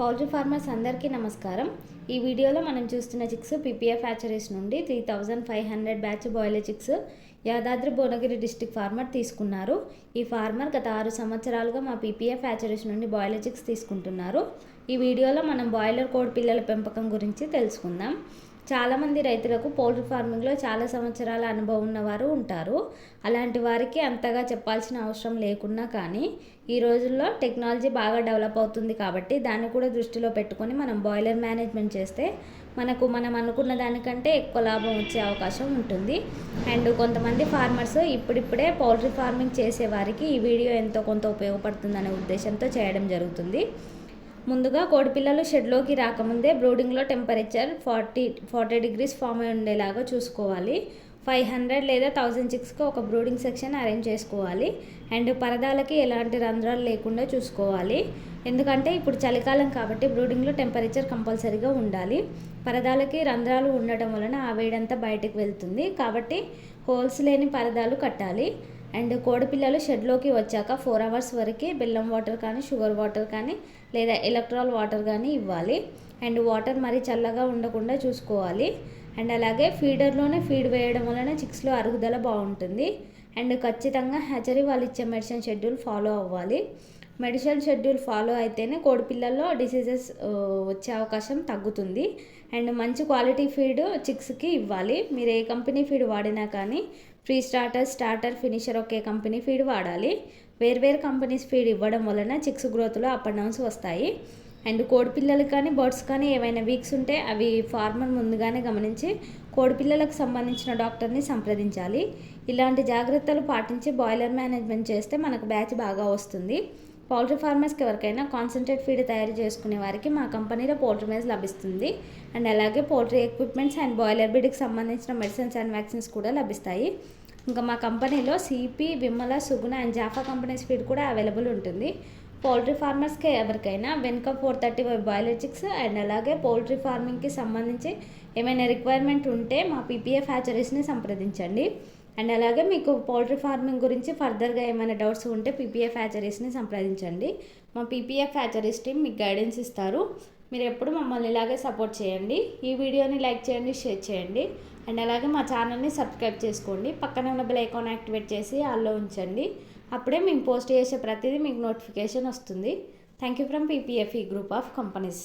Poultry farmers అందరికీ నమస్కారం. ఈ వీడియోలో మనం చూస్తున్న చిక్స్ పీపీఎఫ్ హ్యాచరీస్ నుండి three thousand five hundred batch broiler chicks Yadadri Bhuvanagiri district farmer తీసుకున్నారు. ఈ ఫార్మర్ గత ఆరు సంవత్సరాలుగా మా పీపీఎఫ్ హ్యాచరీస్ నుండి బాయిలర్ చిక్స్ తీసుకుంటున్నారు. ఈ వీడియోలో మనం బాయిలర్ కోడి పిల్లల పెంపకం గురించి తెలుసుకుందాం. చాలామంది రైతులకు పౌల్ట్రీ ఫార్మింగ్లో చాలా సంవత్సరాల అనుభవం ఉన్నవారు ఉంటారు. అలాంటి వారికి అంతగా చెప్పాల్సిన అవసరం లేకున్నా కానీ ఈ రోజుల్లో టెక్నాలజీ బాగా డెవలప్ అవుతుంది కాబట్టి దాన్ని కూడా దృష్టిలో పెట్టుకొని మనం బాయిలర్ మేనేజ్మెంట్ చేస్తే మనకు మనం అనుకున్న దానికంటే ఎక్కువ లాభం వచ్చే అవకాశం ఉంటుంది. అండ్ కొంతమంది ఫార్మర్స్ ఇప్పుడిప్పుడే పౌల్ట్రీ ఫార్మింగ్ చేసే వారికి ఈ వీడియో ఎంతో కొంత ఉపయోగపడుతుందనే ఉద్దేశంతో చేయడం జరుగుతుంది. ముందుగా కోడిపిల్లలు షెడ్లోకి రాకముందే బ్రూడింగ్లో temperature forty forty degrees form అయి ఉండేలాగా చూసుకోవాలి. ఫైవ్ హండ్రెడ్ లేదా థౌజండ్ సిక్స్కి ఒక బ్రూడింగ్ సెక్షన్ అరేంజ్ చేసుకోవాలి. అండ్ పరదాలకి ఎలాంటి రంధ్రాలు లేకుండా చూసుకోవాలి. ఎందుకంటే ఇప్పుడు చలికాలం కాబట్టి బ్రూడింగ్లో టెంపరేచర్ కంపల్సరీగా ఉండాలి. పరదాలకి రంధ్రాలు ఉండటం వలన ఆ వేడంతా బయటకు వెళ్తుంది. కాబట్టి హోల్స్ లేని పరదాలు కట్టాలి. అండ్ కోడిపిల్లలు షెడ్లోకి వచ్చాక ఫోర్ అవర్స్ వరకు బెల్లం వాటర్ కానీ షుగర్ వాటర్ కానీ లేదా ఎలక్ట్రాల్ వాటర్ కానీ ఇవ్వాలి. అండ్ వాటర్ మరీ చల్లగా ఉండకుండా చూసుకోవాలి. అండ్ అలాగే ఫీడర్లోనే ఫీడ్ వేయడం వలన చిక్స్లో అరుగుదల బాగుంటుంది. అండ్ ఖచ్చితంగా హ్యాచరీ వాళ్ళు ఇచ్చే మెడిసిన్ షెడ్యూల్ ఫాలో అవ్వాలి. మెడిసిన్ షెడ్యూల్ ఫాలో అయితేనే కోడిపిల్లల్లో డిసీజెస్ వచ్చే అవకాశం తగ్గుతుంది. అండ్ మంచి క్వాలిటీ ఫీడ్ చిక్స్కి ఇవ్వాలి. మీరు ఏ కంపెనీ ఫీడ్ వాడినా కానీ ఫ్రీ స్టార్టర్ స్టార్టర్ ఫినిషర్ ఒకే కంపెనీ ఫీడ్ వాడాలి. వేర్వేరు కంపెనీస్ ఫీడ్ ఇవ్వడం వలన చిక్స్ గ్రోత్లో అప్ అండ్ డౌన్స్ వస్తాయి. అండ్ కోడిపిల్లలకు కానీ బర్డ్స్ కానీ ఏవైనా వీక్స్ ఉంటే అవి ఫార్మర్ ముందుగానే గమనించి కోడిపిల్లలకు సంబంధించిన డాక్టర్ని సంప్రదించాలి. ఇలాంటి జాగ్రత్తలు పాటించి బాయిలర్ మేనేజ్మెంట్ చేస్తే మనకు బ్యాచ్ బాగా వస్తుంది. పౌల్ట్రీ ఫార్మర్స్కి ఎవరికైనా కాన్సన్ట్రేట్ ఫీడ్ తయారు చేసుకునే వారికి మా కంపెనీలో పౌల్ట్రీ మేజ్ లభిస్తుంది. అండ్ అలాగే పౌల్ట్రీ ఎక్విప్మెంట్స్ అండ్ బాయిలర్ బిడ్కి సంబంధించిన మెడిసిన్స్ అండ్ వ్యాక్సిన్స్ కూడా లభిస్తాయి. ఇంకా మా కంపెనీలో CP Vimala Suguna and Japfa companies feed కూడా అవైలబుల్ ఉంటుంది. పౌల్ట్రీ ఫార్మర్స్కి ఎవరికైనా వెనుక four thirty five biologics and అలాగే పౌల్ట్రీ ఫార్మింగ్కి సంబంధించి ఏమైనా రిక్వైర్మెంట్ ఉంటే మా పీపీఎఫ్ హ్యాచరీస్ని సంప్రదించండి. అండ్ అలాగే మీకు పౌల్ట్రీ ఫార్మింగ్ గురించి ఫర్దర్గా ఏమైనా డౌట్స్ ఉంటే పీపీఎఫ్ హ్యాచరీస్ని సంప్రదించండి. మా పీపీఎఫ్ హ్యాచరీస్ టీం మీకు గైడెన్స్ ఇస్తారు. మీరు ఎప్పుడు మమ్మల్ని ఇలాగే సపోర్ట్ చేయండి. ఈ వీడియోని లైక్ చేయండి షేర్ చేయండి. అండ్ అలాగే మా ఛానల్ని సబ్స్క్రైబ్ చేసుకోండి. పక్కన ఉన్న బెల్ ఐకాన్ యాక్టివేట్ చేసి ఆల్లో ఉంచండి. అప్పుడే మేము పోస్ట్ చేసే ప్రతిదీ మీకు నోటిఫికేషన్ వస్తుంది. Thank you from PPFE group of companies